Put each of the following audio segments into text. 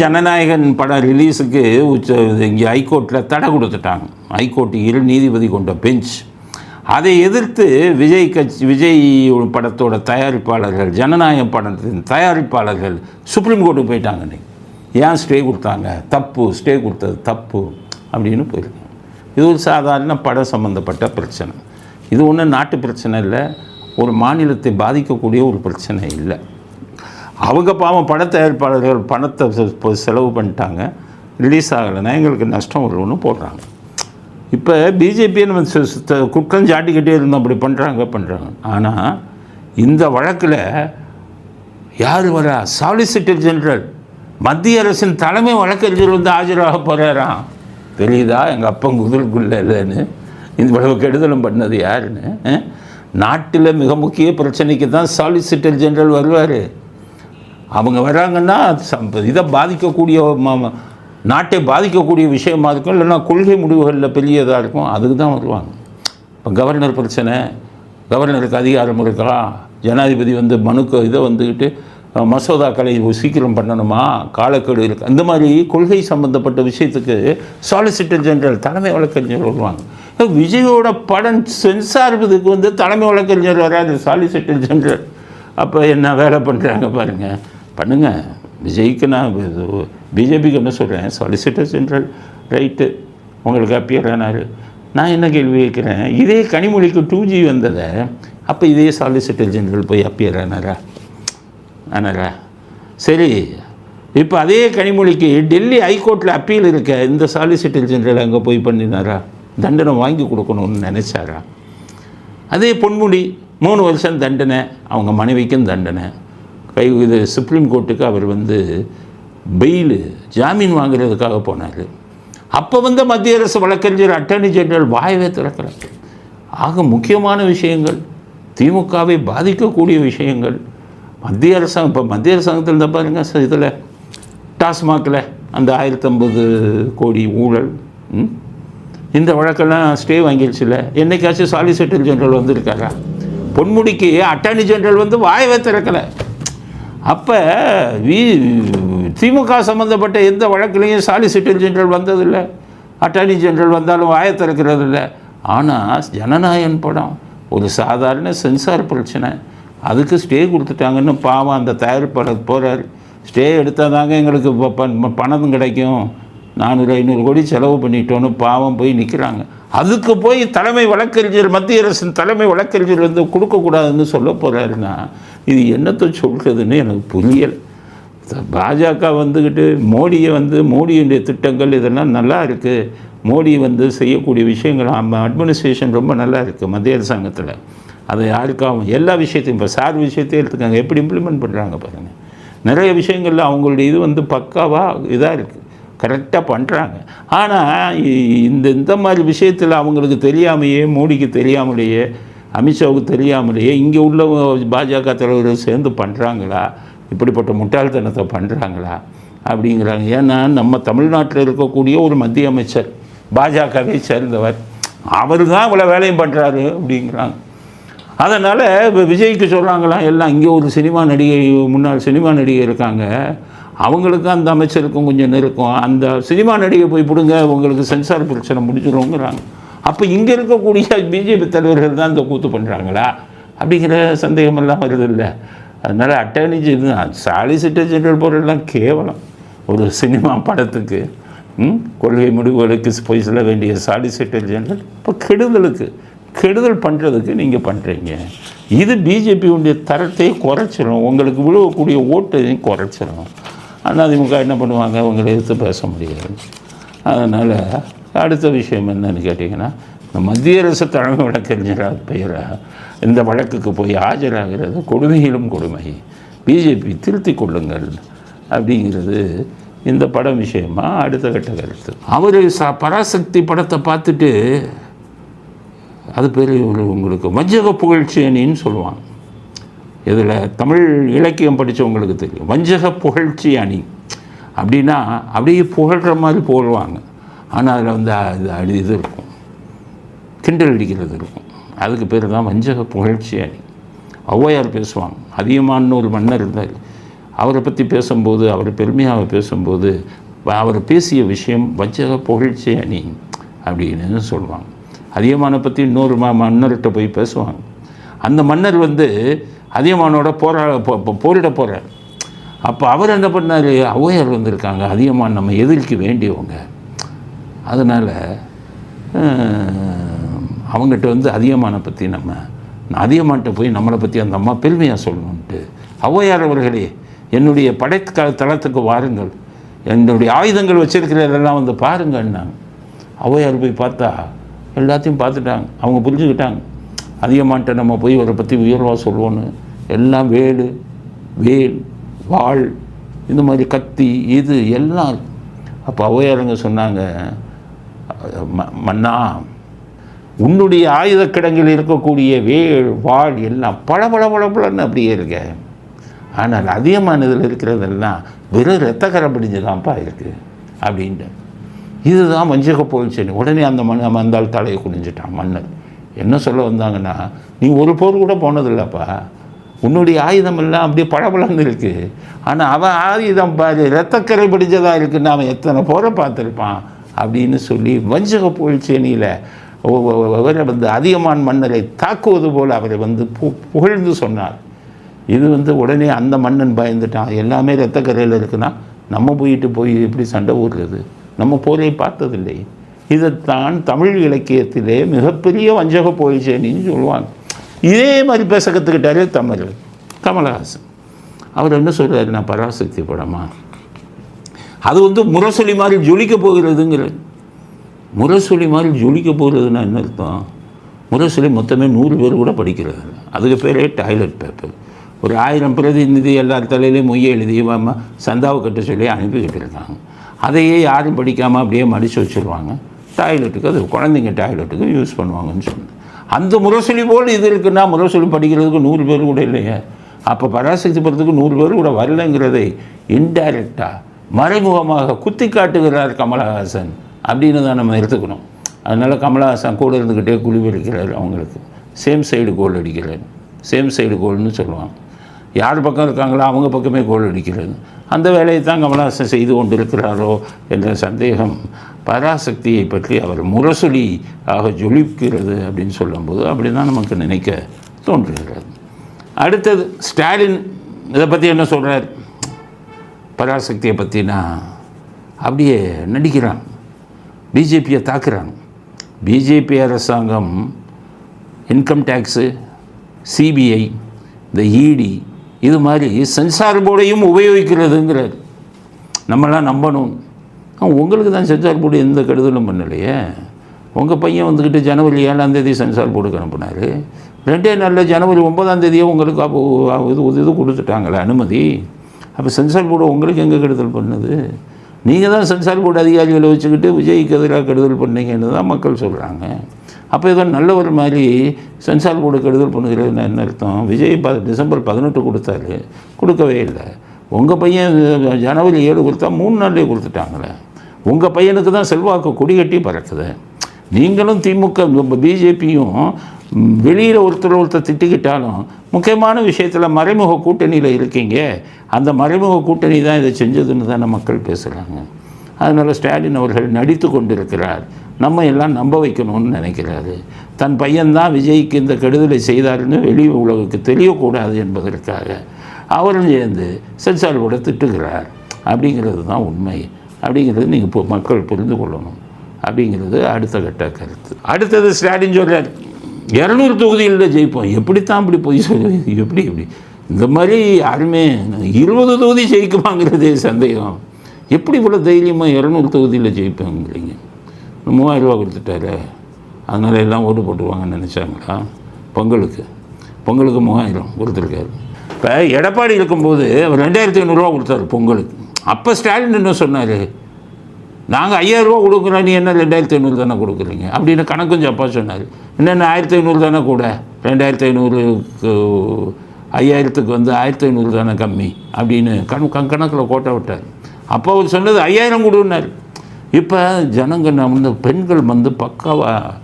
ஜனநாயகன் படம் ரிலீஸுக்கு உச்ச இங்கே ஹைகோர்ட்டில் தடை கொடுத்துட்டாங்க. ஹைகோர்ட் இரு நீதிபதி கொண்ட பெஞ்ச் அதை எதிர்த்து விஜய் கட்சி விஜய் படத்தோட தயாரிப்பாளர்கள் ஜனநாயக படத்தின் தயாரிப்பாளர்கள் சுப்ரீம் கோர்ட்டுக்கு போயிட்டாங்க ஏன் ஸ்டே கொடுத்தாங்க? தப்பு ஸ்டே கொடுத்தது தப்பு அப்படின்னு போயிருக்காங்க இது ஒரு சாதாரண படம் சம்மந்தப்பட்ட பிரச்சனை. இது ஒன்றும் நாட்டு பிரச்சனை இல்லை. ஒரு மாநிலத்தை பாதிக்கக்கூடிய ஒரு பிரச்சனை இல்லை. அவங்க பாவம் பட தயாரிப்பாளர்கள் பணத்தை செலவு பண்ணிட்டாங்க. ரிலீஸ் ஆகலைன்னா எங்களுக்கு நஷ்டம் வரும்னு போடுறாங்க. இப்போ பிஜேபியை நம்ம குற்றம் சாட்டிக்கிட்டே இருந்தோம் அப்படி பண்ணுறாங்க பண்ணுறாங்க ஆனால் இந்த வழக்கில் யார் வரா? சாலிசிட்டர் ஜெனரல் மத்திய அரசின் தலைமை வழக்கறிஞர் வந்து ஆஜராக போகிறாராம் தெரியுதா? எங்கள் அப்பன் குதிர்குள்ள இல்லைன்னு. இந்த இவ்வளவு கெடுதலும் பண்ணது யாருன்னு நாட்டில் மிக முக்கிய பிரச்சனைக்கு தான் சாலிசிட்டர் ஜெனரல் வருவார். அவங்க வராங்கன்னா இதை பாதிக்கக்கூடிய நாட்டை பாதிக்கக்கூடிய விஷயமா இருக்கும் இல்லைன்னா கொள்கை முடிவுகளில் பெரியதாக இருக்கும் அதுக்கு தான் வருவாங்க. இப்போ கவர்னர் பிரச்சனை கவர்னருக்கு அதிகாரம் இருக்கா ஜனாதிபதி வந்து மனுக்கு இதை வந்துக்கிட்டு மசோதாக்களை சீக்கிரம் பண்ணணுமா காலக்கெடு இருக்கு அந்த மாதிரி கொள்கை சம்பந்தப்பட்ட விஷயத்துக்கு சாலிசிட்டர் ஜெனரல் தலைமை வழக்கறிஞர் வருவாங்க. விஜயோட படம் சென்சார் இதுக்கு வந்து தலைமை வழக்கறிஞர் வராது சாலிசிட்டர் ஜெனரல் அப்போ என்ன வேலை பண்ணுறாங்க பாருங்கள் பண்ணுங்கள் விஜய்க்கு நான் பிஜேபிக்கு என்ன சொல்கிறேன் சாலிசிட்டர் ஜென்ரல் ரைட்டு உங்களுக்கு அப்பியர் ஆனார். நான் என்ன கேள்வி கேட்குறேன்? இதே கனிமொழிக்கு டூ ஜி வந்ததை அப்போ இதே சாலிசிட்டர் ஜென்ரல் போய் அப்பியர் ஆனாரா? ஆனாரா? சரி இப்போ அதே கனிமொழிக்கு டெல்லி ஹைகோர்ட்டில் அப்பீல் இருக்க இந்த சாலிசிட்டர் ஜென்ரல் அங்கே போய் பண்ணினாரா? தண்டனை வாங்கி கொடுக்கணும்னு நினச்சாரா? அதே பொன்முடி மூணு வருஷம் தண்டனை அவங்க மனைவிக்கும் தண்டனை. கை இது சுப்ரீம் கோர்ட்டுக்கு அவர் வந்து பெயிலு ஜாமீன் வாங்குறதுக்காக போனார். அப்போ வந்து மத்திய அரசு வழக்கறிஞர் அட்டர்னி ஜெனரல் வாயவே திறக்கிறார் ஆக முக்கியமான விஷயங்கள் திமுகவை பாதிக்கக்கூடிய விஷயங்கள் மத்திய அரசாங்கம் இப்போ மத்திய அரசாங்கத்தில் இருந்தால் பாருங்கள் இதில் டாஸ்மாகில் அந்த ஆயிரத்தம்பது கோடி ஊழல் ம்? இந்த வழக்கெல்லாம் ஸ்டே வாங்கிடுச்சுல என்னைக்காச்சும் சாலிசிட்டர் ஜெனரல் வந்திருக்காரா? பொன்முடிக்கு அட்டர்னி ஜெனரல் வந்து வாயவே திறக்கலை. அப்போ வி திமுக சம்மந்தப்பட்ட எந்த வழக்கிலையும் சாலிசிட்டர் ஜெனரல் வந்ததில்லை. அட்டார்னி ஜெனரல் வந்தாலும் வாயை இல்லை ஆனால் ஜனநாயகன் படம் ஒரு சாதாரண சென்சார் பிரச்சனை. அதுக்கு ஸ்டே கொடுத்துட்டாங்கன்னு பாவம் அந்த தயாரிப்பாளர் போகிறார் ஸ்டே எடுத்தால் தாங்க எங்களுக்கு ப- பணம் கிடைக்கும். நானூறு ஐநூறு கோடி செலவு பண்ணிட்டோன்னு பாவம் போய் நிற்கிறாங்க அதுக்கு போய் தலைமை வழக்கறிஞர் மத்திய அரசின் தலைமை வழக்கறிஞர் வந்து கொடுக்கக்கூடாதுன்னு சொல்ல போகிறாருன்னா இது என்னத்தை சொல்கிறதுன்னு எனக்கு புரியலை. பாஜக வந்துக்கிட்டு மோடியை வந்து மோடியுடைய திட்டங்கள் இதெல்லாம் நல்லா இருக்குது மோடி வந்து செய்யக்கூடிய விஷயங்கள் அட்மினிஸ்ட்ரேஷன் ரொம்ப நல்லா இருக்குது மத்திய அரசாங்கத்தில். அதை யாருக்காகவும் எல்லா விஷயத்தையும் இப்போ சார் விஷயத்தையும் எடுத்துக்காங்க. எப்படி இம்ப்ளிமெண்ட் பண்ணுறாங்க பாருங்கள் நிறைய விஷயங்களில் அவங்களுடைய இது வந்து பக்காவாக இதாக இருக்குது கரெக்டாக பண்ணுறாங்க ஆனால் இந்த இந்த மாதிரி விஷயத்தில் அவங்களுக்கு தெரியாமையே மோடிக்கு தெரியாமலேயே அமித்ஷாவுக்கு தெரியாமலேயே இங்கே உள்ள பாஜக தலைவர்கள் சேர்ந்து பண்ணுறாங்களா இப்படிப்பட்ட முட்டாள்தனத்தை பண்ணுறாங்களா அப்படிங்கிறாங்க. ஏன்னா நம்ம தமிழ்நாட்டில் இருக்கக்கூடிய ஒரு மத்திய அமைச்சர் பாஜகவை சேர்ந்தவர் அவர் தான் இவ்வளோ வேலையும் பண்ணுறாரு அப்படிங்கிறாங்க. அதனால் இப்போ விஜய்க்கு சொல்கிறாங்களாம் எல்லாம் இங்கே ஒரு சினிமா நடிகை முன்னாள் சினிமா நடிகை இருக்காங்க. அவங்களுக்கும் அந்த அமைச்சருக்கும் கொஞ்சம் நெருக்கம் அந்த சினிமா நடிகை போய் பிடுங்க உங்களுக்கு சென்சார் பிரச்சனை முடிஞ்சிடும்ங்கிறாங்க அப்போ இங்கே இருக்கக்கூடிய பிஜேபி தலைவர்கள் தான் இந்த கூத்து பண்ணுறாங்களா அப்படிங்கிற சந்தேகமெல்லாம் வருது இல்லை அதனால் அட்டர்னி ஜெனரல் சாலிசிட்டர் ஜெனரல் போகிறதெல்லாம் கேவலம். ஒரு சினிமா படத்துக்கு ம், கொள்கை முடிவுகளுக்கு போய் சொல்ல வேண்டிய சாலிசிட்டர் ஜெனரல் இப்போ கெடுதலுக்கு கெடுதல் பண்ணுறதுக்கு நீங்கள் பண்ணுறீங்க இது பிஜேபியுடைய தரத்தை குறைச்சிடும் உங்களுக்கு விழுவக்கூடிய ஓட்டையும் குறைச்சிடும் அதிமுக என்ன பண்ணுவாங்க? அவங்களை எதிர்த்து பேச முடியாது. அதனால் அடுத்த விஷயம் என்னன்னு கேட்டிங்கன்னா இந்த மத்திய அரசு தலைமை வழக்கறிஞராக பெயராக இந்த வழக்குக்கு போய் ஆஜராகிறது கொடுமையிலும் கொடுமை. பிஜேபி திருத்தி கொள்ளுங்கள் அப்படிங்கிறது இந்த படம் விஷயமா? அடுத்த கட்ட கருத்து. அவர் ச பராசக்தி படத்தை பார்த்துட்டு அது பேர் ஒரு உங்களுக்கு வஞ்சக புகழ்ச்சி அணின்னு சொல்லுவாங்க. இதில் தமிழ் இலக்கியம் படித்தவங்களுக்கு தெரியும். வஞ்சக புகழ்ச்சி அணி. அப்படின்னா அப்படியே புகழ்கிற மாதிரி புகழ்வாங்க ஆனால் அதில் வந்து இது அடி இது இருக்கும். கிண்டல் அடிக்கிறது இருக்கும். அதுக்கு பேர் தான் வஞ்சக புகழ்ச்சி அணி. ஔவையார் பேசுவாங்க. அதிகமான ஒரு மன்னர் இருந்தார். அவரை பற்றி பேசும்போது அவர் பெருமையாக பேசும்போது அவர் பேசிய விஷயம் வஞ்சக புகழ்ச்சி அணி அப்படின்னு சொல்லுவாங்க. அதியமானை பற்றி இன்னொரு மன்னர்கிட்ட போய் பேசுவாங்க. அந்த மன்னர் வந்து அதியமானோட போரா போரிட போகிறார் அப்போ அவர் என்ன பண்ணார்? ஔவையார் வந்திருக்காங்க. அதியமான் நம்ம எதிர்க்க வேண்டியவங்க. அதனால் அவங்ககிட்ட வந்து அதியமானை பற்றி நம்ம அதியமான்ட்ட போய் நம்மளை பற்றி அந்த அம்மா பெருமையாக சொல்லணுன்ட்டு ஔவையார் அவர்களே என்னுடைய படைக்க தளத்துக்கு வாருங்கள். என்னுடைய ஆயுதங்கள் வச்சுருக்கிறதெல்லாம் வந்து பாருங்கன்னாங்க. ஔவையார் போய் பார்த்தா எல்லாத்தையும் பார்த்துட்டாங்க. அவங்க புரிஞ்சுக்கிட்டாங்க. அதிகமான்ட்ட நம்ம போய் இவரை பற்றி உயர்வாக சொல்லுவோன்னு எல்லாம் வேலு வேல் வாள் இந்த மாதிரி கத்தி இது எல்லாம். அப்போ ஔவையாருங்க சொன்னாங்க ம- மன்னா உன்னுடைய ஆயுத கிடங்கில் இருக்கக்கூடிய வேல் வாள் எல்லாம் பல பல பல அப்படியே இருக்க. ஆனால் அதிகமானதில் இருக்கிறதெல்லாம் வெறும் ரத்தக்கரை பிடிஞ்சுதான்ப்பா இருக்குது அப்படின்ட்டு. இதுதான் வஞ்சக போல்ச்சேனி உடனே அந்த மண் மந்தாள் தலையை குனிஞ்சிட்டான் மன்னர் என்ன சொல்ல வந்தாங்கன்னா நீ ஒரு போர் கூட போனதில்லப்பா. உன்னுடைய ஆயுதம் எல்லாம் அப்படியே பழபழந்து இருக்குது ஆனால் அவன் ஆயுதம் பாரு ரத்தக்கரை பிடிச்சதாக இருக்குன்னு அவன் எத்தனை போரை பார்த்துருப்பான் அப்படின்னு சொல்லி வஞ்சக புகழ்ச்சேனியில் அவரை வந்து அதிகமான் மன்னரை தாக்குவது போல் அவரை வந்து பு புகழ்ந்து சொன்னார். இது வந்து உடனே அந்த மன்னன் பயந்துட்டான். எல்லாமே ரத்தக்கரையில் இருக்குன்னா நம்ம போயிட்டு போய் எப்படி சண்டை ஊடுறது நம்ம போரை பார்த்ததில்லை. இதைத்தான் தமிழ் இலக்கியத்திலே மிகப்பெரிய வஞ்சக போயிச்சேனின்னு சொல்லுவாங்க. இதே மாதிரி பேச கற்றுக்கிட்டாரே தமிழ் கமலஹாசன். அவர் என்ன சொல்கிறார் நான் பராசக்தி படமா? அது வந்து முரசொலி மாதிரி ஜொலிக்க போகிறதுங்கிறது முரசொலி மாதிரி ஜொலிக்க போகிறதுன்னா என்ன அர்த்தம்? முரசொலி மொத்தமே நூறு பேர் கூட படிக்கிறது அதுக்கு பேரே டாய்லெட் பேப்பர். ஒரு ஆயிரம் பிரதிநிதி எல்லார் தலையிலையும் மொய்யை எழுதி சந்தாவை கட்ட சொல்லி அனுப்பிக்கிட்டு இருக்காங்க அதையே யாரும் படிக்காமல் அப்படியே மடித்து வச்சுருவாங்க. டாய்லெட்டுக்கு அது குழந்தைங்க டாய்லெட்டுக்கு யூஸ் பண்ணுவாங்கன்னு சொன்னேன். அந்த முரசொலி போல் இது இருக்குன்னா முரசொலி படிக்கிறதுக்கு நூறு பேர் கூட இல்லையே. அப்போ பராசக்தி படத்துக்கு நூறு பேர் கூட வரலைங்கிறதை இன்டைரக்டாக மறைமுகமாக குத்தி காட்டுகிறார் கமலஹாசன் அப்படின்னு தான் நம்ம எடுத்துக்கணும். அதனால் கமலஹாசன் கூட இருந்துக்கிட்டே குழி அவங்களுக்கு. சேம் சைடு கோல் அடிக்கிறார். சேம் சைடு கோல்னு சொல்லுவாங்க. யார் பக்கம் இருக்காங்களோ அவங்க பக்கமே கோல் அடிக்கிறது. அந்த வேலையை தான் கமலஹாசன் செய்து கொண்டிருக்கிறாரோ என்ற சந்தேகம் பராசக்தியை பற்றி அவர் முரசொலி ஆக ஜொலிக்கிறது அப்படின்னு சொல்லும்போது அப்படி தான் நமக்கு நினைக்க தோன்றுகிறது. அடுத்தது ஸ்டாலின் இதை பற்றி என்ன சொல்கிறார் பராசக்தியை பற்றினா அப்படியே நடிக்கிறான். பிஜேபியை தாக்குறாங்க பிஜேபி அரசாங்கம் இன்கம் டேக்ஸு சிபிஐ இந்த இடி இது மாதிரி சென்சார் போர்டையும் உபயோகிக்கிறதுங்கிறார். நம்மளாம் நம்பணும். உங்களுக்கு தான் சென்சார் போர்டு எந்த கெடுதலும் பண்ணலையே. உங்கள் பையன் வந்துக்கிட்டு ஜனவரி ஏழாம் தேதி சென்சார் போர்டுக்கு அனுப்புனார். ரெண்டே நாளில் ஜனவரி ஒன்பதாம் தேதியே உங்களுக்கு அப்போ இது இது கொடுத்துட்டாங்களே அனுமதி. அப்போ சென்சார் போர்டு உங்களுக்கு எங்கே கெடுதல் பண்ணுது? நீங்கள் தான் சென்சார் போர்டு அதிகாரிகளை வச்சுக்கிட்டு விஜய்க்கு எதிராக கெடுதல் பண்ணீங்கன்னு தான் மக்கள் சொல்கிறாங்க அப்போ ஏதோ நல்ல ஒரு மாதிரி சென்சார் போர்டு கெடுதல் பண்ணுகிறதுன்னு என்ன அர்த்தம்? விஜய் ப டிசம்பர் பதினெட்டு கொடுத்தாரு. கொடுக்கவே இல்லை. உங்கள் பையன் ஜனவரி ஏழு கொடுத்தா மூணு நாள்லேயே கொடுத்துட்டாங்களே. உங்கள் பையனுக்கு தான் செல்வாக்கு கொடிகட்டி பறக்குது. நீங்களும் திமுக பிஜேபியும் வெளியில் ஒருத்தர் ஒருத்தர் திட்டிக்கிட்டாலும் முக்கியமான விஷயத்தில் மறைமுக கூட்டணியில் இருக்கீங்க. அந்த மறைமுக கூட்டணி தான் இதை செஞ்சதுன்னு தானே மக்கள் பேசுகிறாங்க அதனால் ஸ்டாலின் அவர்கள் நடித்து கொண்டிருக்கிறார். நம்ம எல்லாம் நம்ப வைக்கணும்னு நினைக்கிறாரு. தன் பையன்தான் விஜய்க்கு இந்த கெடுதலை செய்தாருன்னு வெளி உலகுக்கு தெரியக்கூடாது என்பதற்காக அவரும் சேர்ந்து சென்சார் கூட திட்டுகிறார். அப்படிங்கிறது தான் உண்மை. அப்படிங்கிறது நீங்கள் இப்போ மக்கள் புரிந்து கொள்ளணும். அப்படிங்கிறது அடுத்த கட்ட கருத்து. அடுத்தது ஸ்டாலின் சொல்கிறார் இரநூறு தொகுதிகளில் ஜெயிப்போம். எப்படித்தான் இப்படி போய் சொல்லு எப்படி எப்படி? இந்த மாதிரி யாருமே இருபது தொகுதி ஜெயிக்குமாங்கிறதே சந்தேகம். எப்படி இவ்வளோ தைரியமாக இரநூறு தொகுதியில் ஜெயிப்பாங்கிறீங்க? மூவாயிரம் ரூபா கொடுத்துட்டாரு. அதனால் எல்லாம் ஓட்டு போட்டுருவாங்கன்னு நினச்சாங்களா? பொங்கலுக்கு. பொங்கலுக்கு மூவாயிரம் கொடுத்துருக்காரு. இப்போ எடப்பாடி இருக்கும்போது அவர் ரெண்டாயிரத்தி ஐநூறுரூவா கொடுத்தாரு பொங்கலுக்கு. அப்போ ஸ்டாலின் என்ன சொன்னார்? நாங்கள் ஐயாயிரரூவா கொடுக்குறோம் நீ என்ன ரெண்டாயிரத்தி ஐநூறு தானே கொடுக்குறீங்க? அப்படின்னு கணக்கும் அப்பா சொன்னார். என்னென்ன ஆயிரத்தி ஐநூறு தானே கூட? ரெண்டாயிரத்தி ஐநூறுக்கு ஐயாயிரத்துக்கு வந்து ஆயிரத்தி ஐநூறு தானே கம்மி? அப்படின்னு கண் கணக்கில் கோட்டை விட்டார். அப்போ அவர் சொன்னது ஐயாயிரம் கொடுன்னார். இப்போ ஜனங்க நான் வந்து பெண்கள் வந்து பக்காவாக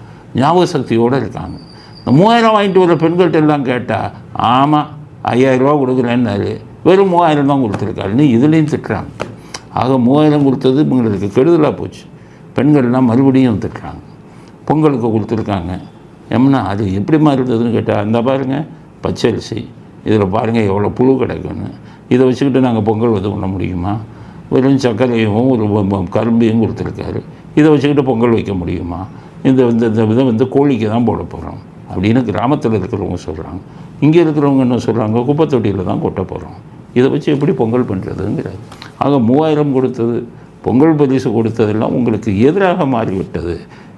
ஞாபக சக்தியோடு இருக்காங்க. இந்த மூவாயிரம் வாங்கிட்டு வர பெண்கள்கிட்ட எல்லாம் கேட்டால் ஆமாம் ஐயாயிரரூவா கொடுக்குறேன்னாரு. வெறும் மூவாயிரம் தான் கொடுத்துருக்காருன்னு இதுலேயும் திட்டுறாங்க. ஆக மூவாயிரம் கொடுத்தது இவங்களுக்கு கெடுதலாக போச்சு. பெண்கள்லாம் மறுபடியும் திட்டுறாங்க. பொங்கலுக்கு கொடுத்துருக்காங்க. எம்னா அது எப்படிமா இருந்ததுன்னு கேட்டால் அந்த பாருங்கள் பச்சரிசி. இதில் பாருங்கள் எவ்வளோ புழு கிடைக்குன்னு. இதை வச்சுக்கிட்டு நாங்கள் பொங்கல் இது பண்ண முடியுமா? வெறும் சர்க்கரையும் ஒரு கரும்பையும் கொடுத்துருக்காரு. இதை வச்சுக்கிட்டு பொங்கல் வைக்க முடியுமா? இந்த இந்த இந்த இதை வந்து கோழிக்கு தான் போட போகிறோம் அப்படின்னு கிராமத்தில் இருக்கிறவங்க சொல்கிறாங்க இங்கே இருக்கிறவங்க என்ன சொல்கிறாங்க குப்பை தொட்டியில் தான் கொட்ட போகிறோம் இதை வச்சு எப்படி பொங்கல் பண்ணுறதுங்கிறார் ஆக மூவாயிரம் கொடுத்தது பொங்கல் பரிசு கொடுத்ததெல்லாம் உங்களுக்கு எதிராக மாறிவிட்டது.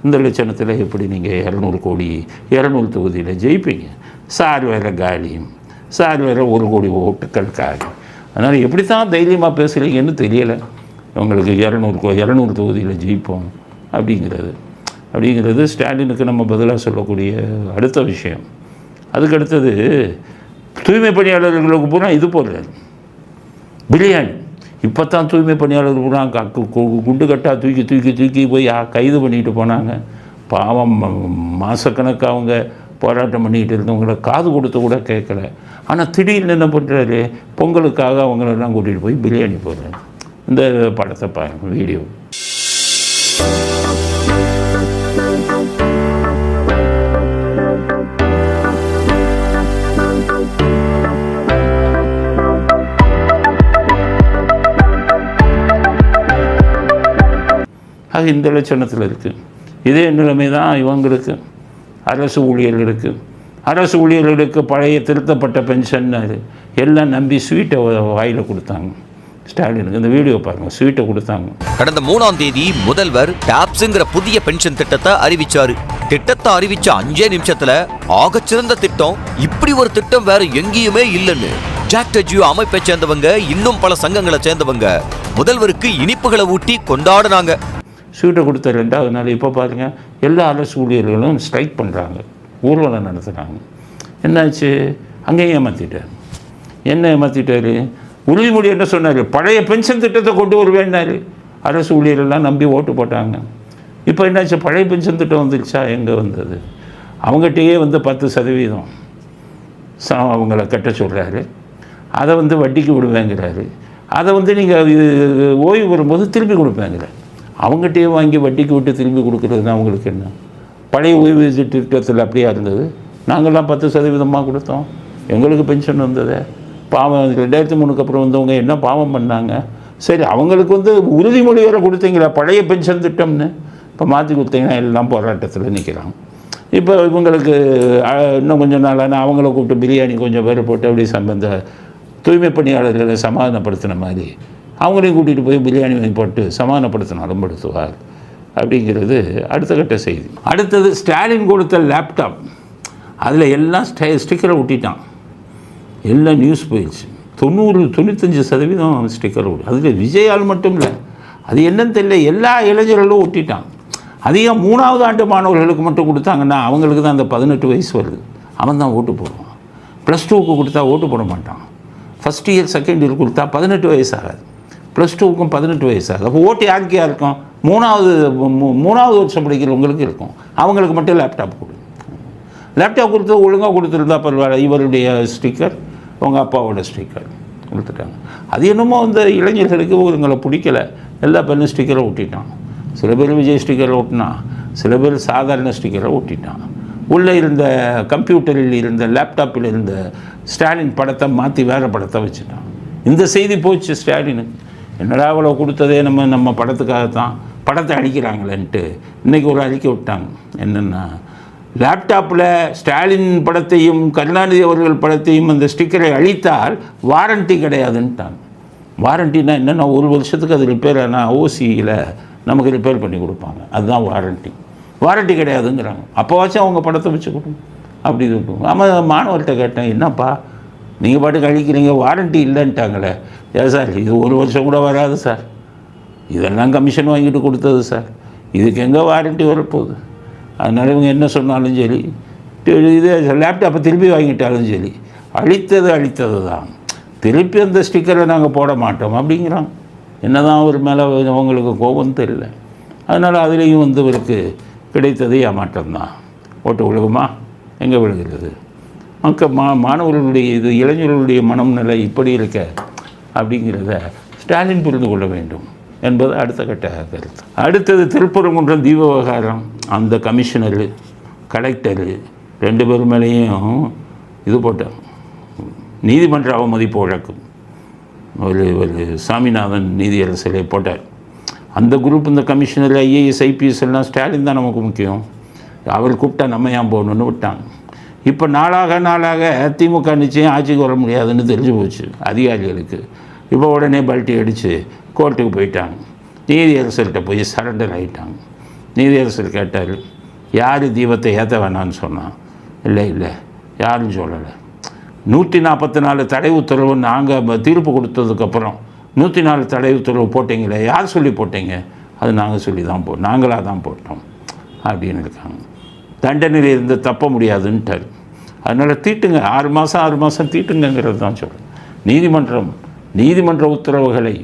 இந்த லட்சணத்தில் எப்படி நீங்கள் இரநூறு கோடி இரநூறு தொகுதியில் ஜெயிப்பீங்க? சார் வேறு காலியும் சார் வேறு ஒரு கோடி ஓட்டுக்கள் காலி. அதனால் எப்படி தான் தைரியமாக பேசுகிறீங்கன்னு தெரியலை. உங்களுக்கு இரநூறு கோ இரநூறு தொகுதியில் ஜெயிப்போம் அப்படிங்கிறது. அப்படிங்கிறது ஸ்டாலினுக்கு நம்ம பதிலாக சொல்லக்கூடிய அடுத்த விஷயம். அதுக்கு அடுத்தது தூய்மை பணியாளர்களுக்கு பூரா இது போடுறாரு. பிரியாணி. இப்போ தான் தூய்மை பணியாளர் கூட குண்டு கட்டாக தூக்கி தூக்கி தூக்கி போய் கைது பண்ணிட்டு போனாங்க. பாவம் மாதக்கணக்காக அவங்க போராட்டம் பண்ணிக்கிட்டு இருந்தவங்கள காது கொடுத்து கூட கேட்கல ஆனால் திடீர்னு என்ன பண்ணுறாரு பொங்கலுக்காக அவங்களெல்லாம் கூட்டிகிட்டு போய் பிரியாணி போடுறாங்க இந்த படத்தை பாருங்க வீடியோ. ஆக இந்த லட்சணத்தில் இருக்குது இதே நிலைமை தான் இவங்களுக்கு. அரசு ஊழியர்களுக்கு அரசு ஊழியர்களுக்கு பழைய திருத்தப்பட்ட பென்ஷன் எல்லாம் நம்பி ஸ்வீட்டை வாயில் கொடுத்தாங்க. ஸ்டாலினுக்கு இந்த வீடியோ பாருங்கள் ஸ்வீட்டை கொடுத்தாங்க. கடந்த மூணாம் தேதி முதல்வர் டாப்ஸ்ங்கிற புதிய பென்ஷன் திட்டத்தை அறிவிச்சாரு. திட்டத்தை அறிவிச்ச அஞ்சே நிமிஷத்துல ஆகச்சிறந்த திட்டம். இப்படி ஒரு திட்டம் வேற எங்கேயுமே இல்லைன்னு. ஜாக்டஜியோ அமைப்பை சேர்ந்தவங்க இன்னும் பல சங்கங்களை சேர்ந்தவங்க. முதல்வருக்கு இனிப்புகளை ஊட்டி கொண்டாடுனாங்க. சீட்டை கொடுத்த ரெண்டாவது நாள் இப்போ பாருங்கள் எல்லா அரசு ஊழியர்களும் ஸ்ட்ரைக் பண்ணுறாங்க ஊர்வலம் நடத்துகிறாங்க என்னாச்சு? அங்கேயும் ஏமாற்றிட்டார் என்ன ஏமாற்றிட்டார் உறுதிமொழி என்ன சொன்னார்? பழைய பென்ஷன் திட்டத்தை கொண்டு வருவேன்னாரு. அரசு ஊழியர்கள்லாம் நம்பி ஓட்டு போட்டாங்க. இப்போ என்னாச்சு? பழைய பென்ஷன் திட்டம் வந்துருச்சா? எங்கே வந்தது? அவங்ககிட்டயே வந்து பத்து சதவீதம் ச அவங்கள கட்ட சொல்கிறாரு அதை வந்து வட்டிக்கு விடுவேங்கிறாரு. அதை வந்து நீங்கள் ஓய்வு வரும்போது திருப்பி கொடுப்பேங்கிறார். அவங்ககிட்டயே வாங்கி வட்டிக்கு விட்டு திரும்பி கொடுக்குறது அவங்களுக்கு என்ன? பழைய ஓய்வு திட்டத்தில் அப்படியே இருந்தது? நாங்கள்லாம் பத்து சதவீதமாக கொடுத்தோம். எங்களுக்கு பென்ஷன் வந்தது. பாவம் ரெண்டாயிரத்தி மூணுக்கு அப்புறம் வந்தவங்க என்ன பாவம் பண்ணாங்க? சரி அவங்களுக்கு வந்து உறுதிமொழி வேறு கொடுத்தீங்களா பழைய பென்ஷன் திட்டம்னு. இப்போ மாற்றி கொடுத்தீங்கன்னா எல்லாம் போராட்டத்தில் நிற்கிறாங்க இப்போ இவங்களுக்கு இன்னும் கொஞ்சம் நாளான அவங்கள கூப்பிட்டு பிரியாணி கொஞ்சம் பேர் போட்டு அப்படி சம்பந்த தூய்மை பணியாளர்களை சமாதானப்படுத்தின மாதிரி அவங்களையும் கூட்டிகிட்டு போய் பிரியாணி வாங்கி போட்டு சமாதானப்படுத்தின அலம்படுத்துவார் அப்படிங்கிறது அடுத்த கட்ட செய்தி. அடுத்தது ஸ்டாலின் கொடுத்த லேப்டாப் அதில் எல்லாம் ஸ்டே ஸ்டிக்கரை ஒட்டிட்டான். எல்லாம் நியூஸ் போயிடுச்சு. தொண்ணூறு தொண்ணூத்தஞ்சு சதவீதம் ஸ்டிக்கர் ஒட்டி. அதில் விஜயால் மட்டும் இல்லை அது என்னன்னு தெரியல எல்லா இளைஞர்களும் ஒட்டிட்டான். அதிகம் மூணாவது ஆண்டு மாணவர்களுக்கு மட்டும் கொடுத்தாங்கன்னா அவங்களுக்கு தான் அந்த பதினெட்டு வயசு வருது. அவன் தான் ஓட்டு போடுவான். ப்ளஸ் டூக்கு கொடுத்தா ஓட்டு போட மாட்டான். ஃபஸ்ட் இயர் செகண்ட் இயர் கொடுத்தா பதினெட்டு வயசு ஆகாது. ப்ளஸ் டூவுக்கும் பதினெட்டு வயசு அப்போ ஓட்டு யாருக்கு இருக்கும். மூணாவது மூணாவது வருஷம் படிக்கிறவங்களுக்கு இருக்கும். அவங்களுக்கு மட்டும் லேப்டாப் கொடு. லேப்டாப் கொடுத்து ஒழுங்காக கொடுத்துருந்தா பரவாயில்ல. இவருடைய ஸ்டிக்கர் உங்கள் அப்பாவோட ஸ்டிக்கர் கொடுத்துட்டாங்க. அது என்னமோ அந்த இளைஞர்களுக்கு இவங்களை பிடிக்கல. எல்லா பேரும் ஸ்டிக்கரை ஒட்டிட்டான். சில பேர் விஜய் ஸ்டிக்கரை ஒட்டினான். சில பேர் சாதாரண ஸ்டிக்கரை ஒட்டிட்டான். உள்ளே இருந்த கம்ப்யூட்டரில் இருந்த லேப்டாப்பில் இருந்த ஸ்டாலின் படத்தை மாற்றி வேறு படத்தை வச்சுட்டான். இந்த செய்தி போச்சு ஸ்டாலினுக்கு. என்னடா அவ்வளோ கொடுத்ததே நம்ம நம்ம படத்துக்காகத்தான். படத்தை அடிக்கிறாங்களேன்ட்டு இன்றைக்கி ஒரு அறிக்கை விட்டாங்க. என்னென்னா லேப்டாப்பில் ஸ்டாலின் படத்தையும் கருணாநிதி அவர்கள் படத்தையும் அந்த ஸ்டிக்கரை அழித்தால் வாரண்டி கிடையாதுன்ட்டாங்க. வாரண்டினா என்னென்னா ஒரு வருஷத்துக்கு அது ரிப்பேர் ஆனால் ஓசியில் நமக்கு ரிப்பேர் பண்ணி கொடுப்பாங்க. அதுதான் வாரண்டி வாரண்டி கிடையாதுங்கிறாங்க. அப்போவாச்சும் அவங்க படத்தை வச்சு கொடுங்க. அப்படி இது ஆமாம் மாணவர்கிட்ட கேட்டேன் என்னப்பா நீங்கள் பாட்டுக்கு அழிக்கிறீங்க வாரண்டி இல்லைன்ட்டாங்களே. ஏன் சார் இது ஒரு வருஷம் கூட வராது சார். இதெல்லாம் கமிஷன் வாங்கிட்டு கொடுத்தது சார். இதுக்கு எங்கே வாரண்டி வரப்போகுது? அதனால் இவங்க என்ன சொன்னாலும் சரி இது லேப்டாப்பை திருப்பி வாங்கிட்டாலும் சரி அழித்தது அழித்தது தான். திருப்பி அந்த ஸ்டிக்கரை நாங்கள் போட மாட்டோம் அப்படிங்கிறாங்க. என்னதான் அவர் மேலே அவங்களுக்கு கோபம் தெரியல. அதனால் அதுலேயும் வந்து இவருக்கு கிடைத்தது ஏமாற்றம் தான் ஓட்டு விழுகுமா? எங்கே விழுகிறது? மக்கள் மா மாணவர்களுடைய இது இளைஞர்களுடைய மனம் நிலை இப்படி இருக்க அப்படிங்கிறத ஸ்டாலின் புரிந்து கொள்ள வேண்டும் என்பது அடுத்த கட்ட கருத்து. அடுத்தது திருப்பரங்குன்றம் தீப விவகாரம். அந்த கமிஷனரு கலெக்டரு ரெண்டு பேர் மேலேயும் இது போட்டார். நீதிமன்ற அவமதிப்பு வழக்கு ஒரு ஒரு சாமிநாதன் நீதியரசரை போட்டார். அந்த குரூப் இந்த கமிஷனர் ஐஏஎஸ் ஐபிஎஸ் எல்லாம் ஸ்டாலின் தான் நமக்கு முக்கியம். அவர் கூப்பிட்டா நம்ம ஏன் போகணுன்னு விட்டாங்க. இப்போ நாளாக நாளாக திமுக நிச்சயம் ஆட்சிக்கு வர முடியாதுன்னு தெரிஞ்சு போச்சு அதிகாரிகளுக்கு. இப்போ உடனே பல்ட்டி அடித்து கோர்ட்டுக்கு போயிட்டாங்க. நீதியரசர்கிட்ட போய் சரண்டர் ஆகிட்டாங்க நீதியரசர் கேட்டார் யார் தீபத்தை ஏற்ற வேணான்னு சொன்னான் இல்லை இல்லை யாரும் சொல்லலை. நூற்றி நாற்பத்தி நாலு தடை உத்தரவு நாங்கள் தீர்ப்பு கொடுத்ததுக்கப்புறம் நூற்றி நாலு தடை உத்தரவு போட்டீங்களே? யார் சொல்லி போட்டீங்க? அது நாங்கள் சொல்லி தான் போ நாங்களாக தான் போட்டோம். அப்படின்னு இருக்காங்க. தண்டனையில் இருந்து தப்ப முடியாதுன்ட்டார். அதனால் தீட்டுங்க ஆறு மாதம் ஆறு மாதம் தீட்டுங்கிறது தான் சொல்கிறேன் நீதிமன்றம் நீதிமன்ற உத்தரவுகளை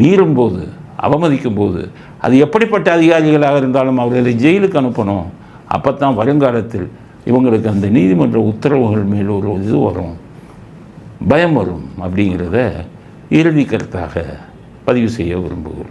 மீறும்போது அவமதிக்கும் போது அது எப்படிப்பட்ட அதிகாரிகளாக இருந்தாலும் அவர்களை ஜெயிலுக்கு அனுப்பணும். அப்போ தான் வருங்காலத்தில் இவங்களுக்கு அந்த நீதிமன்ற உத்தரவுகள் மேல் ஒரு இது வரும். பயம் வரும் அப்படிங்கிறத இறுதி கருத்தாக பதிவு செய்ய விரும்புகிறோம்.